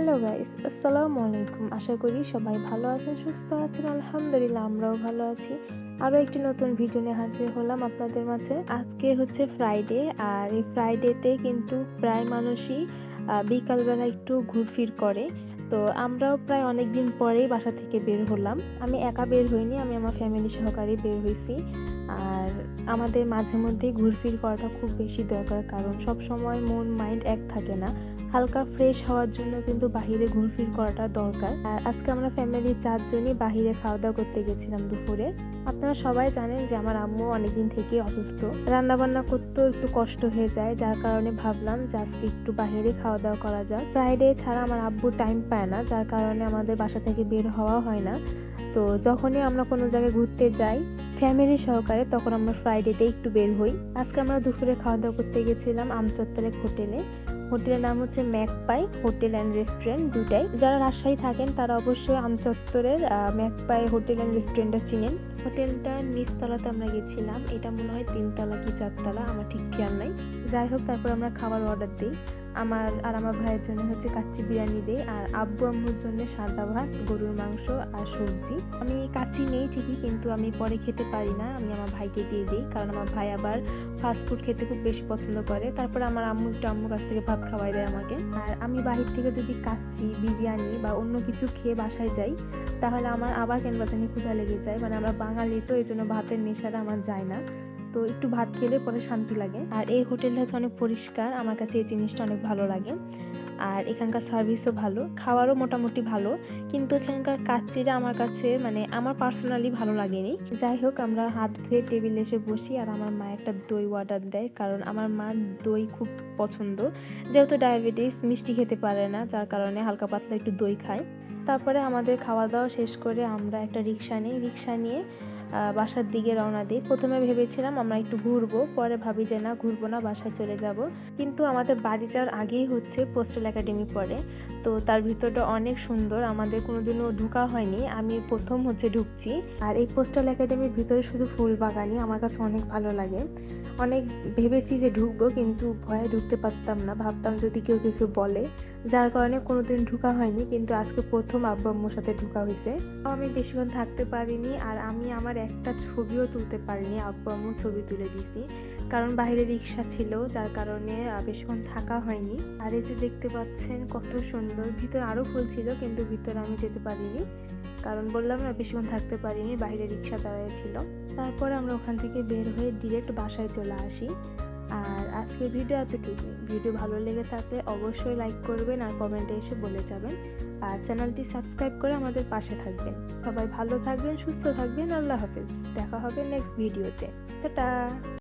Hello guys আসসালামু আলাইকুম আশা করি সবাই ভালো আছেন, সুস্থ আছেন। আলহামদুলিল্লাহ, আমরাও ভালো আছি। আরও একটি নতুন ভিডিও নিয়ে হাজির হলাম আপনাদের মাঝে। আজকে হচ্ছে ফ্রাইডে আর এই ফ্রাইডেতে কিন্তু প্রায় মানুষই বিকালবেলা একটু ঘুরফির করে। তো আমরাও প্রায় অনেক দিন পরেই বাসা থেকে বের হলাম। আমি একা বের হইনি, আমি আমার ফ্যামিলি সহকারে বের হয়েছি আর আমাদের মাঝে মধ্যেই ঘুরফির করাটা খুব বেশি দরকার, কারণ সব সময় মন মাইন্ড এক থাকে না। হালকা ফ্রেশ হওয়ার জন্য কিন্তু বাহিরে ঘুরফির করাটা দরকার। আর আজকে আমরা ফ্যামিলির চারজনই বাহিরে খাওয়া দাওয়া করতে গেছিলাম দুপুরে। আপনারা সবাই জানেন যে আমার আম্মু অনেকদিন থেকে অসুস্থ। রান্না বান্না করতেও একটু কষ্ট হয়ে যায়, যার কারণে ভাবলাম যে আজকে একটু বাহিরে খাওয়া দাওয়া করা যাক। ফ্রাইডে ছাড়া আমার আব্বু টাইম পায় না, যার কারণে আমাদের বাসা থেকে বের হওয়া হয় না। তো যখনই আমরা কোনো জায়গায় ঘুরতে যাই ফ্যামিলি সহকারে তখন আমরা ফ্রাইডেতে একটু বের হই। আজকে আমরা দুপুরে খাওয়া দাওয়া করতে গেছিলাম আমচত্বরের হোটেলে। হোটেলের নাম হচ্ছে ম্যাকপাই হোটেল অ্যান্ড রেস্টুরেন্ট দুটাই। যারা রাজশাহী থাকেন, তারা অবশ্যই আমচত্বরের ম্যাকপাই হোটেল অ্যান্ড রেস্টুরেন্টটা চিনেন। হোটেলটার নিচতলাতে আমরা গেছিলাম। এটা মনে হয় তিনতলা কি চারতলা, আমার ঠিক খেয়াল নাই। যাই হোক, তারপর আমরা খাবার অর্ডার দিই। আমার আর আমার ভাইয়ের জন্য হচ্ছে কাচ্চি বিরিয়ানি দিই আর আব্বু আম্মুর জন্য সাদা ভাত গরুর মাংস আর সবজি। আমি কাচ্চি নেই ঠিকই, কিন্তু আমি পরে খেতে পারি না। আমি আমার ভাইকে দিয়ে দিই, কারণ আমার ভাই আবার ফাস্ট ফুড খেতে খুব বেশি পছন্দ করে। তারপর আমার আম্মু একটু আম্মুর কাছ থেকে ভাত খাওয়াই দেয় আমাকে। আর আমি বাহির থেকে যদি কাচ্চি, বিরিয়ানি বা অন্য কিছু খেয়ে বাসায় যাই, তাহলে আমার আবার কেন জানি ক্ষুধা লেগে যায়। মানে আমরা বাঙালি তো এই জন্য ভাতের নেশাটা আমার যায় না। তো একটু ভাত খেলে পরে শান্তি লাগে। আর এই হোটেলটা হচ্ছে অনেক পরিষ্কার, আমার কাছে এই জিনিসটা অনেক ভালো লাগে। আর এখানকার সার্ভিসও ভালো, খাওয়ারও মোটামুটি ভালো। কিন্তু এখানকার কাচ্চিটা আমার কাছে মানে আমার পার্সোনালি ভালো লাগেনি। যাই হোক, আমরা হাত ধুয়ে টেবিলে এসে বসি আর আমার মা একটা দই অর্ডার দেয়, কারণ আমার মার দই খুব পছন্দ। যেহেতু ডায়াবেটিস মিষ্টি খেতে পারে না, যার কারণে হালকা পাতলা একটু দই খায়। তারপরে আমাদের খাওয়া দাওয়া শেষ করে আমরা একটা রিক্সা নিই। রিক্সা নিয়ে বাসার দিকে রওনা দিই। প্রথমে ভেবেছিলাম আমরা একটু ঘুরবো, পরে ভাবি যে না, ঘুরবো না, বাসায় চলে যাব। কিন্তু আমাদের বাড়ি যাওয়ার আগেই হচ্ছে পোস্টাল একাডেমি পড়ে। তো তার ভিতরটা অনেক সুন্দর, আমাদের কোনোদিনও ঢুকা হয়নি। আমি প্রথম হচ্ছে ঢুকছি। আর এই পোস্টাল একাডেমির ভিতরে শুধু ফুল বাগানই আমার কাছে অনেক ভালো লাগে। অনেক ভেবেছি যে ঢুকবো, কিন্তু ভয়ে ঢুকতে পারতাম না। ভাবতাম যদি কেউ কিছু বলে, যার কারণে কোনোদিন ঢুকা হয়নি, কিন্তু আজকে প্রথম আব্বু আম্মুর সাথে ঢুকা হয়েছে আমি বেশিক্ষণ থাকতে পারিনি, আর আমি আমার একটা ছবিও তুলতে পারিনি, আব্বু আম্মু ছবি তুলে দিছি। কারণ বাইরে রিক্সা ছিল, যার কারণে বেশিক্ষণ থাকা হয়নি। আর এই যে দেখতে পাচ্ছেন, কত সুন্দর। ভিতর আরও ফুল ছিল, কিন্তু ভিতরে আমি যেতে পারিনি। কারণ বললাম না, বেশিক্ষণ থাকতে পারিনি, বাইরে রিক্সা দাঁড়িয়েছিল ছিল। তারপরে আমরা ওখান থেকে বের হয়ে ডিরেক্ট বাসায় চলে আসি। আর আজকের ভিডিও এতটুকু ভিডিও ভালো লেগে থাকলে অবশ্যই লাইক করবেন আর কমেন্টে এসে বলে যাবেন। আর চ্যানেলটি সাবস্ক্রাইব করে আমাদের পাশে থাকবেন। সবাই ভালো থাকবেন, সুস্থ থাকবেন। আল্লাহ হাফেজ। দেখা হবে নেক্সট ভিডিওতে টাটা!